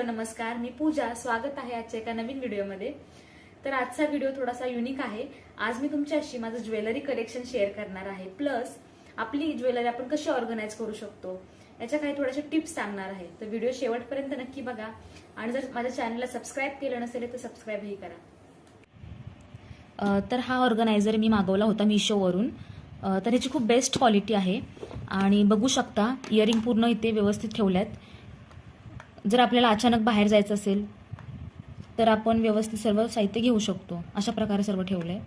Hello नमस्कार. मी पूजा. स्वागत आहे आजच्या एका नवीन व्हिडिओमध्ये. तर आजचा व्हिडिओ थोडासा युनिक आहे. आज मी तुमच्याशी माझं ज्वेलरी कलेक्शन शेअर करणार आहे. प्लस आपली ज्वेलरी आपण कशी ऑर्गनाईज करू शकतो याच्या काही थोड्याशा टिप्स सांगणार आहे. तर व्हिडिओ शेवटपर्यंत नक्की बघा. आणि जर माझ्या चॅनलला सबस्क्राईब केलं नसेल तर सबस्क्राईबही करा. तर हा ऑर्गनायझर मी मागवला होता मिशोवरून तर ह्याची खूप बेस्ट क्वालिटी आहे. आणि बघू शकता इयरिंग पूर्ण इथे व्यवस्थित ठेवल्यात. जर आपल्याला अचानक बाहेर जायचं असेल तर आपण व्यवस्थित सर्व साहित्य घेऊ शकतो. अशा प्रकारे सर्व ठेवलं आहे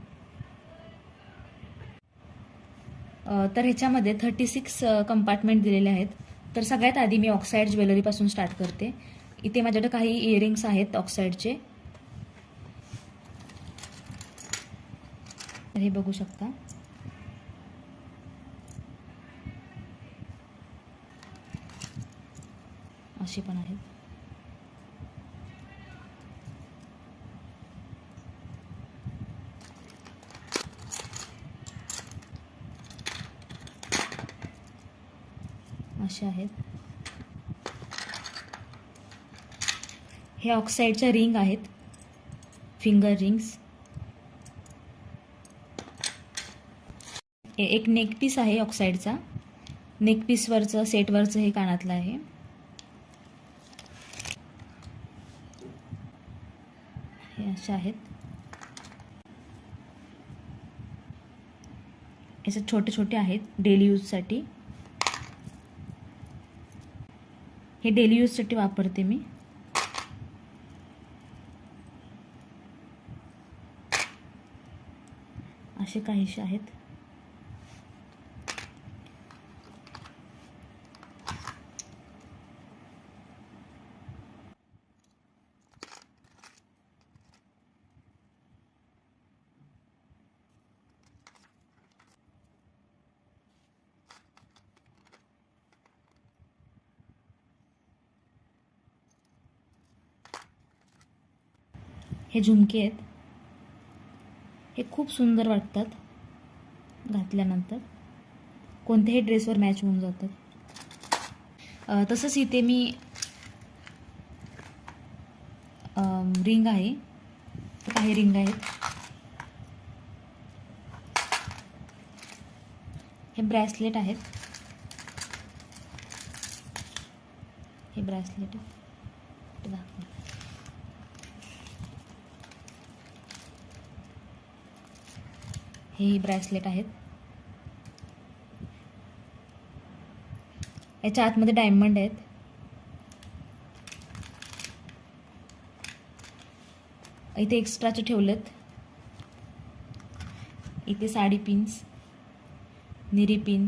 तर ह्याच्यामध्ये थर्टी सिक्स कंपार्टमेंट दिलेले आहेत. तर सगळ्यात आधी मी ऑक्साईड ज्वेलरीपासून स्टार्ट करते. इथे माझ्याकडे काही इयरिंग्स आहेत ऑक्साईडचे हे बघू शकता. असे पण आहेत. असे आहेत. हे ऑक्साईडच्या रिंग आहेत. फिंगर रिंग्स ए- एक नेकपीस आहे ऑक्साईडचा नेकपीसवरचं सेटवरचं हे कानातलं आहे. अशा आहेत. याचे छोटे छोटे आहेत डेली यूजसाठी हे डेली यूजसाठी वापरते मी. असे काहीसे आहेत. हे झुमके आहेत. हे खूप सुंदर वाटतात घातल्यानंतर. कोणत्याही ड्रेसवर मॅच होऊन जातात. तसंच इथे मी रिंग आहे. तर काही रिंग आहेत. हे ब्रॅसलेट आहेत. हे ब्रॅसलेट आहे दाखवा हे ब्रॅसलेट आहेत. याच्या आतमध्ये डायमंड आहेत. इथे एक्स्ट्राचे ठेवलेत. इथे साडी पिन्स निरी पिन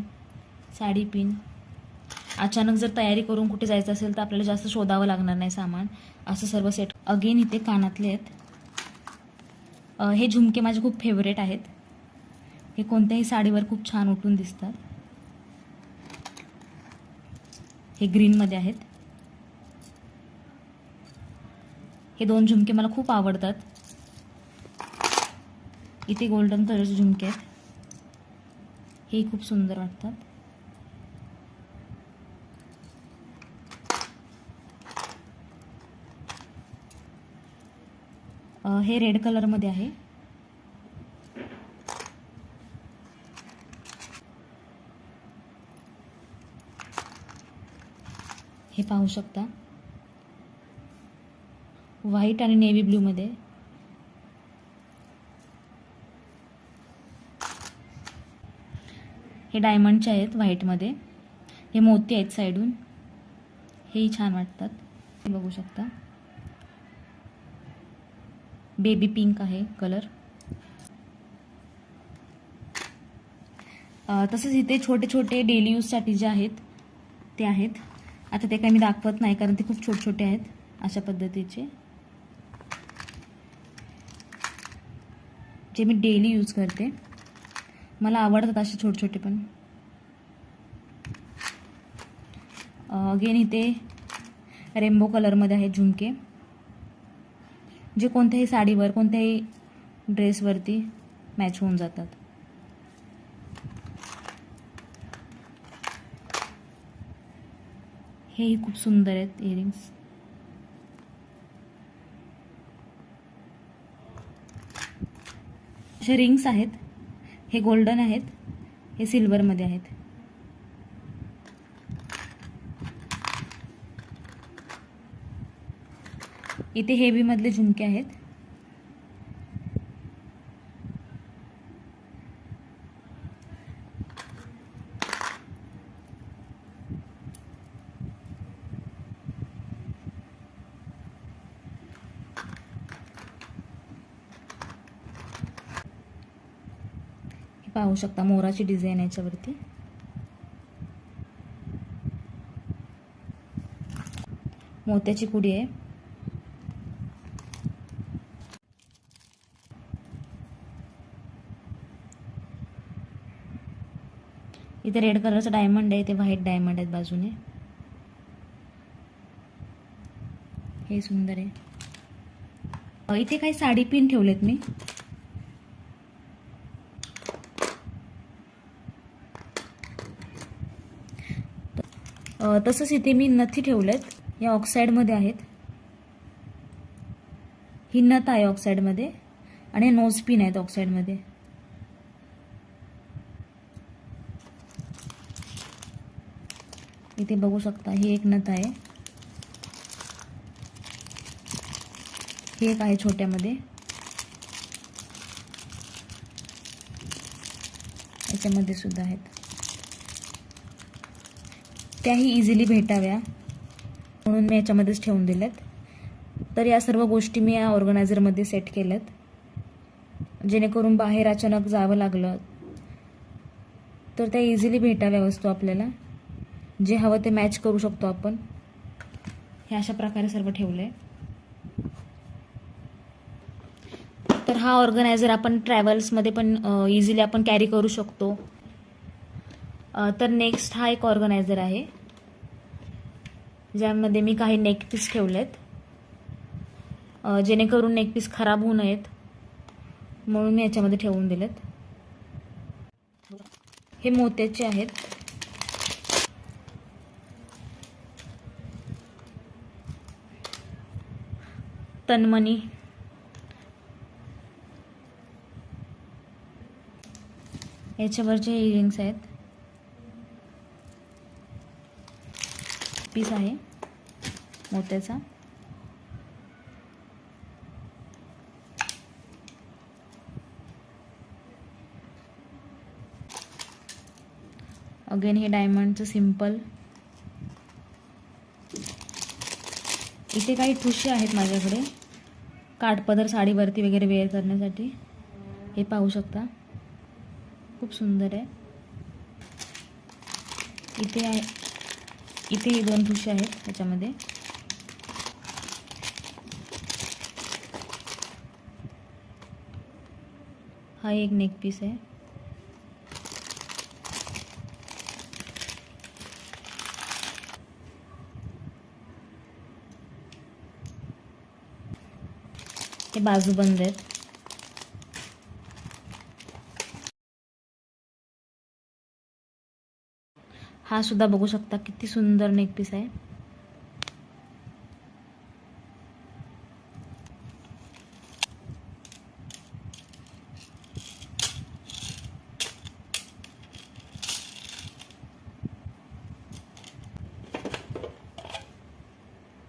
साडी पिन अचानक जर तयारी करून कुठे जायचं असेल तर आपल्याला जास्त शोधावं लागणार नाही सामान. असं सर्व सेट अगेन इथे कानातले आहेत. हे झुमके माझे खूप फेवरेट आहेत. हे कोणत्याही साडीवर खूप छान उठून दिसतात. हे ग्रीनमध्ये आहेत. हे दोन झुमके मला खूप आवडतात. इथे गोल्डन कलरचे झुमके आहेत. हे खूप सुंदर वाटतात. हे रेड कलरमध्ये आहे हे पाहू शकता. व्हाईट आणि नेव्ही ब्ल्यूमध्ये हे डायमंडचे आहेत व्हाईटमध्ये हे मोती आहेत साईडून हेही छान वाटतात. हे बघू शकता. बेबी पिंक आहे कलर तसेच इथे छोटे छोटे डेली यूजसाठी जे आहेत ते आहेत. आता ते काही मी दाखवत नाही कारण ते खूप छोटे छोटे आहेत अशा पद्धतीचे. जे मी डेली यूज करते. मला आवडतात असे छोटे छोटे पण. अगेन इथे रेम्बो कलरमध्ये आहेत झुमके. जे कोणत्याही साडीवर कोणत्याही ड्रेसवरती मॅच होऊन जातात. हेही खूप सुंदर आहेत इयरिंग्स असे रिंग्स आहेत. हे गोल्डन आहेत. हे सिल्वरमध्ये आहेत. इथे हेवीमधले झुमके आहेत. पाहू शकता मोराची डिझाईन याच्यावरती. मोत्याची कुडी आहे. इथे रेड कलरचं डायमंड आहे इथे व्हाईट डायमंड आहेत बाजूने. हे सुंदर आहे. इथे काही साडी पिन ठेवलेत मी. तसंच इथे मी नथी ठेवलेत या ऑक्साईडमध्ये आहेत. ही नथ आहे ऑक्साईडमध्ये आणि नोजपिन आहेत ऑक्साईडमध्ये इथे बघू शकता ही एक नथ आहे. ही एक आहे छोट्यामध्ये. याच्यामध्ये सुद्धा आहेत. त्याही इझिली भेटाव्या म्हणून मी याच्यामध्येच ठेवून दिल्यात. तर या सर्व गोष्टी मी या ऑर्गनायझरमध्ये सेट केल्यात. जेणेकरून बाहेर अचानक जावं लागलं तर त्या इझिली भेटाव्या वस्तू आपल्याला. जे हवं ते मॅच करू शकतो आपण. हे अशा प्रकारे सर्व ठेवलं आहे तर हा ऑर्गनायझर आपण ट्रॅव्हल्समध्ये पण इझिली आपण कॅरी करू शकतो. तर नेक्स्ट हा एक ऑर्गनायझर आहे ज्यामध्ये मी काही नेक पीस ठेवलेत. जेणेकरून नेक पीस खराब होऊ नयेत म्हणून मी याच्यामध्ये ठेवून दिलेत. हे मोत्याचे आहेत. तन्मनी. याच्यावरचे इयरिंग्स आहेत. पीस आहे मोत्याचा. अगेन हे डायमंडचं सिंपल इथे काही ठुशी आहेत माझ्याकडे. काठपदर साडीवरती वगैरे वेअर करण्यासाठी. हे पाहू शकता. खूप सुंदर आहे. इथे आहे इथे हे दोन ठुशी आहेत त्याच्यामध्ये. हा एक नेक पीस हे बाजूबंद आहेत. हा सुद्धा बघू शकता किती सुंदर नेक पीस आहे.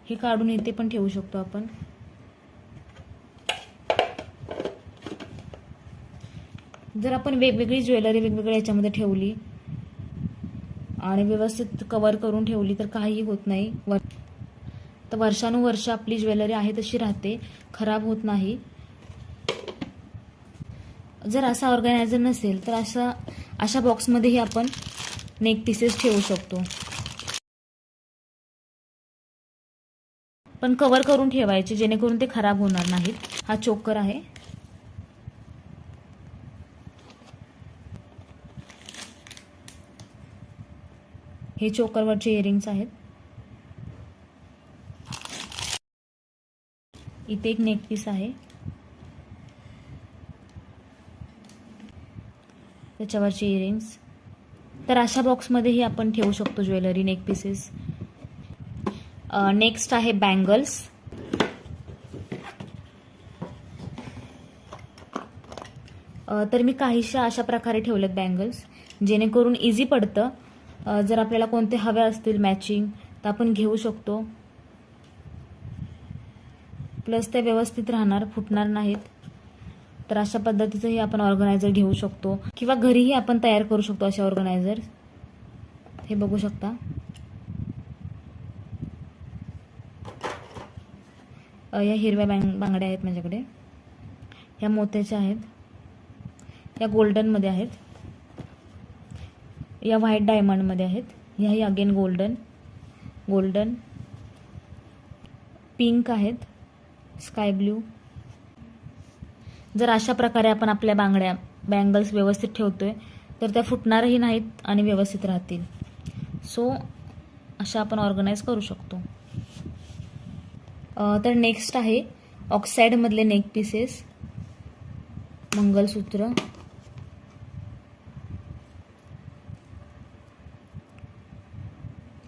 हे काढून इथे पण ठेवू शकतो आपण. जर आपण वेगवेगळी ज्वेलरी वेगवेगळ्या याच्यामध्ये ठेवली आणि व्यवस्थित कवर करून ठेवली तर काहीही होत नाही. वर तर वर्षानुवर्ष आपली ज्वेलरी आहे तशी राहते. खराब होत नाही. जर असा ऑर्गनायझर नसेल तर असा अशा बॉक्समध्येही आपण नेक पीसेस ठेवू शकतो. पण कवर करून ठेवायचे जेणेकरून ते खराब होणार नाहीत. हा चोकर आहे. हे चोकरवरचे इयरिंग्स आहेत. इथे एक नेक पीस आहे. त्याच्यावरचे इयरिंग्स तर अशा बॉक्समध्येही आपण ठेवू शकतो ज्वेलरी नेक पीसेस नेक्स्ट आहे बँगल्स तर मी काहीशा अशा प्रकारे ठेवलेत बँगल्स जेणेकरून इझी पडतं. जर आपल्याला कोणते हवे असतील मॅचिंग तर आपण घेऊ शकतो. प्लस ते व्यवस्थित राहणार फुटणार नाहीत. तर अशा पद्धतीचंही आपण ऑर्गनायझर घेऊ शकतो. किंवा घरीही आपण तयार करू शकतो असे ऑर्गनायझर हे बघू शकता. या हिरव्या बँग बांगड्या आहेत माझ्याकडे. ह्या मोत्याच्या आहेत. या गोल्डनमध्ये आहेत. या व्हाईट डायमंडमध्ये आहेत. ह्याही अगेन गोल्डन गोल्डन पिंक आहेत. स्काय ब्ल्यू जर अशा प्रकारे आपण आपल्या बांगड्या बँगल्स व्यवस्थित ठेवतोय तर त्या फुटणारही नाहीत आणि व्यवस्थित राहतील. सो अशा आपण ऑर्गनाईज करू शकतो. तर नेक्स्ट आहे ऑक्साईडमधले नेक पीसेस मंगलसूत्र.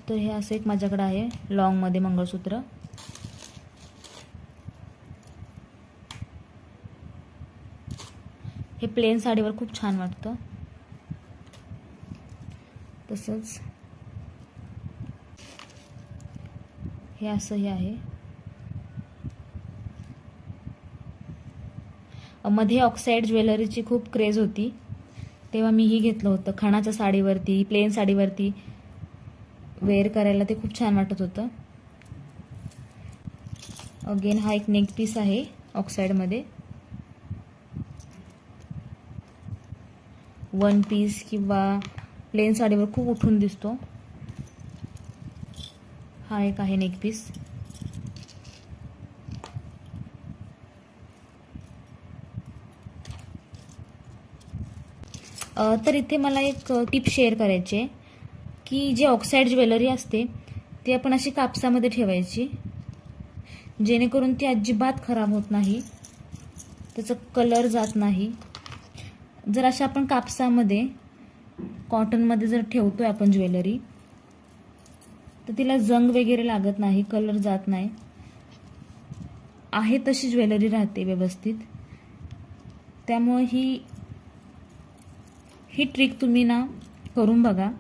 तर हे असं एक माझ्याकडं आहे लॉंगमध्ये मंगळसूत्र. हे प्लेन साडीवर खूप छान वाटतं. तसंच हे असंही आहे. मध्ये ऑक्साईड ज्वेलरीची खूप क्रेज होती. तेव्हा मीही घेतलं होतं खणाच्या साडीवरती प्लेन साडीवरती. वेअर करायला ते खूप छान वाटत होतं. अगेन हा एक नेक पीस आहे ऑक्साईडमध्ये वन पीस किंवा प्लेन साडीवर खूप उठून दिसतो. हा एक आहे नेक पीस तर इथे मला एक टिप शेअर करायची आहे. की जी ऑक्साईड ज्वेलरी असते ती आपण अशी कापसामध्ये ठेवायची. जेणेकरून ती अजिबात खराब होत नाही. त्याचा कलर जात नाही. जर अशा आपण कापसामध्ये कॉटनमध्ये जर ठेवतो आहे आपण ज्वेलरी तर तिला जंग वगैरे लागत नाही कलर जात नाही. आहे तशी ज्वेलरी राहते व्यवस्थित. त्यामुळे ही ही ट्रिक तुम्ही ना करून बघा.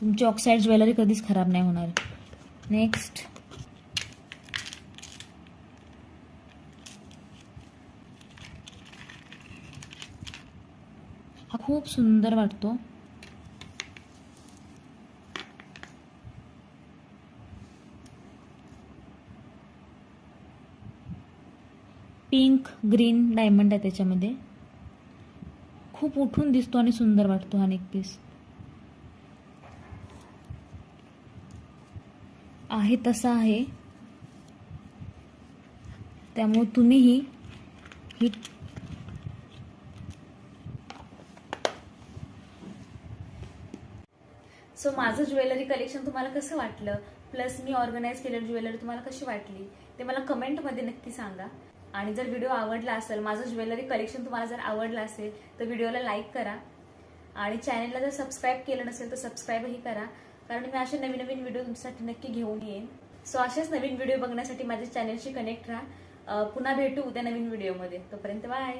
तुमची ऑक्साईड ज्वेलरी कधीच खराब नाही होणार. नेक्स्ट हा खूप सुंदर वाटतो. पिंक ग्रीन डायमंड आहे त्याच्यामध्ये. खूप उठून दिसतो आणि सुंदर वाटतो हा नेक पीस आहे तसा आहे. त्यामुळे तुम्हीही ही सो माझं ज्वेलरी कलेक्शन तुम्हाला कसं वाटलं? प्लस मी ऑर्गनाईज केलेली ज्वेलरी तुम्हाला कशी वाटली? ते मला कमेंटमध्ये नक्की सांगा. आणि जर व्हिडिओ आवडला असेल माझं ज्वेलरी कलेक्शन तुम्हाला जर आवडलं असेल तर व्हिडिओला लाईक करा. आणि चॅनलला जर सबस्क्राईब केलं नसेल तर सबस्क्राईबही करा. कारण मी असे नवीन नवीन व्हिडिओ तुमच्यासाठी नक्की घेऊन येईन. सो असेच नवीन व्हिडिओ बघण्यासाठी माझ्या चॅनलशी कनेक्ट राहा. पुन्हा भेटू उद्या नवीन व्हिडिओमध्ये तोपर्यंत बाय